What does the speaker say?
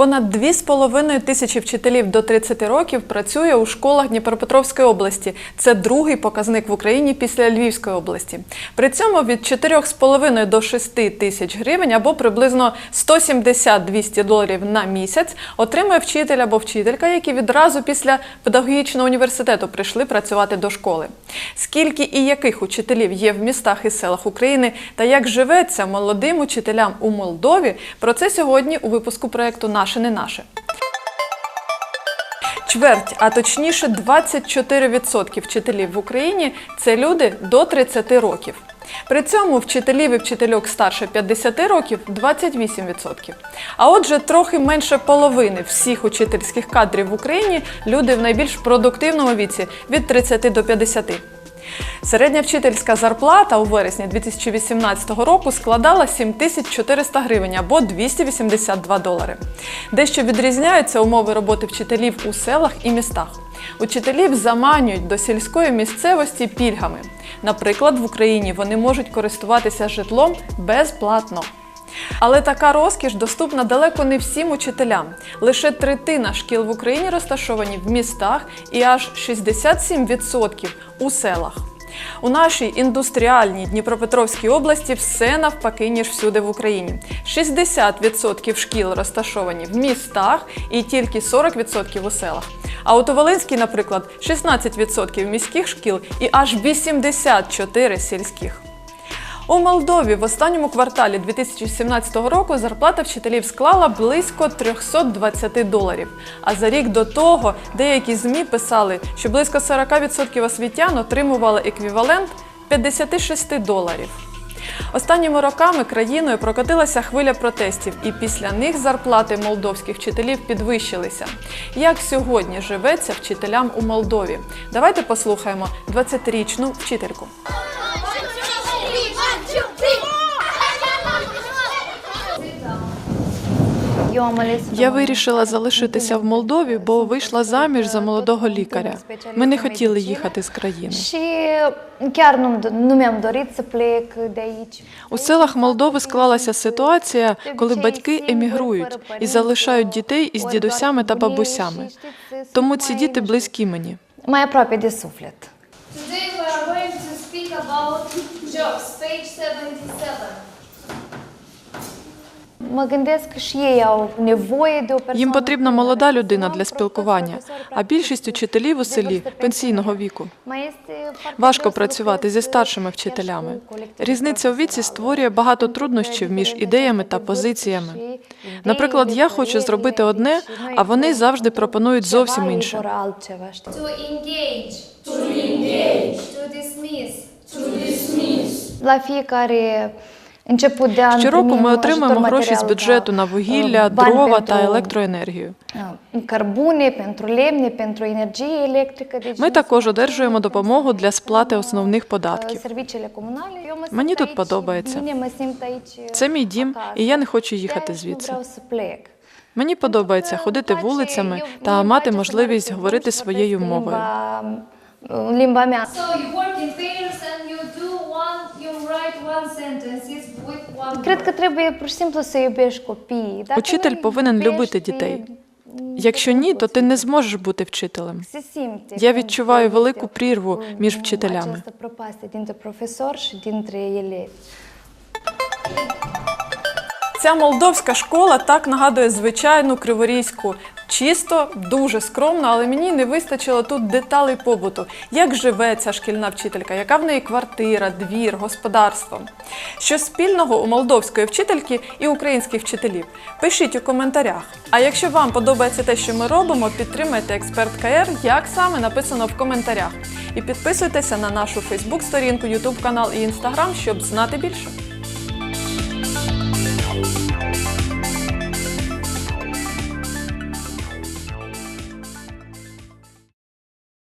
Понад 2,5 тисячі вчителів до 30 років працює у школах Дніпропетровської області. Це другий показник в Україні після Львівської області. При цьому від 4,5 до 6 тисяч гривень або приблизно 170-200 доларів на місяць отримує вчитель або вчителька, які відразу після педагогічного університету прийшли працювати до школи. Скільки і яких учителів є в містах і селах України та як живеться молодим учителям у Молдові, про це сьогодні у випуску проекту Наше не наше. Чверть, а точніше 24% вчителів в Україні це люди до 30 років. При цьому вчителів і вчительок старше 50 років 28%. А отже, трохи менше половини всіх учительських кадрів в Україні люди в найбільш продуктивному віці від 30 до 50. Середня вчительська зарплата у вересні 2018 року складала 7400 гривень або 282 долари. Дещо відрізняються умови роботи вчителів у селах і містах. Учителів заманюють до сільської місцевості пільгами. Наприклад, в Україні вони можуть користуватися житлом безплатно. Але така розкіш доступна далеко не всім учителям. Лише третина шкіл в Україні розташовані в містах і аж 67% у селах. У нашій індустріальній Дніпропетровській області все навпаки, ніж всюди в Україні. 60% шкіл розташовані в містах і тільки 40% у селах. А от у Волинській, наприклад, 16% міських шкіл і аж 84 сільських. У Молдові в останньому кварталі 2017 року зарплата вчителів склала близько 320 доларів. А за рік до того деякі ЗМІ писали, що близько 40% освітян отримували еквівалент 56 доларів. Останніми роками країною прокотилася хвиля протестів, і після них зарплати молдовських вчителів підвищилися. Як сьогодні живеться вчителям у Молдові? Давайте послухаємо 20-річну вчительку. Я вирішила залишитися в Молдові, бо вийшла заміж за молодого лікаря. Ми не хотіли їхати з країни. У селах Молдови склалася ситуація, коли батьки емігрують і залишають дітей із дідусями та бабусями. Тому ці діти близькі мені. Aproape de suflet. Today we are going to speak about jobs, page 77. Mă gândesc și ei au nevoie de o persoană. Їм потрібна молода людина для спілкування, а більшість учителів у селі пенсійного віку. Важко працювати зі старшими вчителями. Різниця у віці створює багато труднощів між ідеями та позиціями. Наприклад, я хочу зробити одне, а вони завжди пропонують зовсім інше. To engage. To engage. To dismiss. La fiecare început de an Щороку ми отримуємо гроші з бюджету на вугілля, дрова та електроенергію. Ми також одержуємо допомогу для сплати основних податків. simt Мені тут подобається. Це мій дім, і я не хочу їхати звідси. Мені подобається ходити вулицями та мати можливість говорити своєю мовою. Și simplu să iubești copiii. Dacă Учитель повинен любити дітей. Якщо ні, то ти не зможеш бути вчителем. Я відчуваю велику прірву між um, вчителями. Ця молдовська школа так нагадує звичайну криворізьку. Чисто, дуже скромно, але мені не вистачило тут деталей побуту. Як живе ця шкільна вчителька, яка в неї квартира, двір, господарство? Що спільного у молдовської вчительки і українських вчителів? Пишіть у коментарях. А якщо вам подобається те, що ми робимо, підтримайте експерт КР, як саме написано в коментарях. І підписуйтеся на нашу Фейсбук-сторінку, Ютуб канал і Інстаграм, щоб знати більше.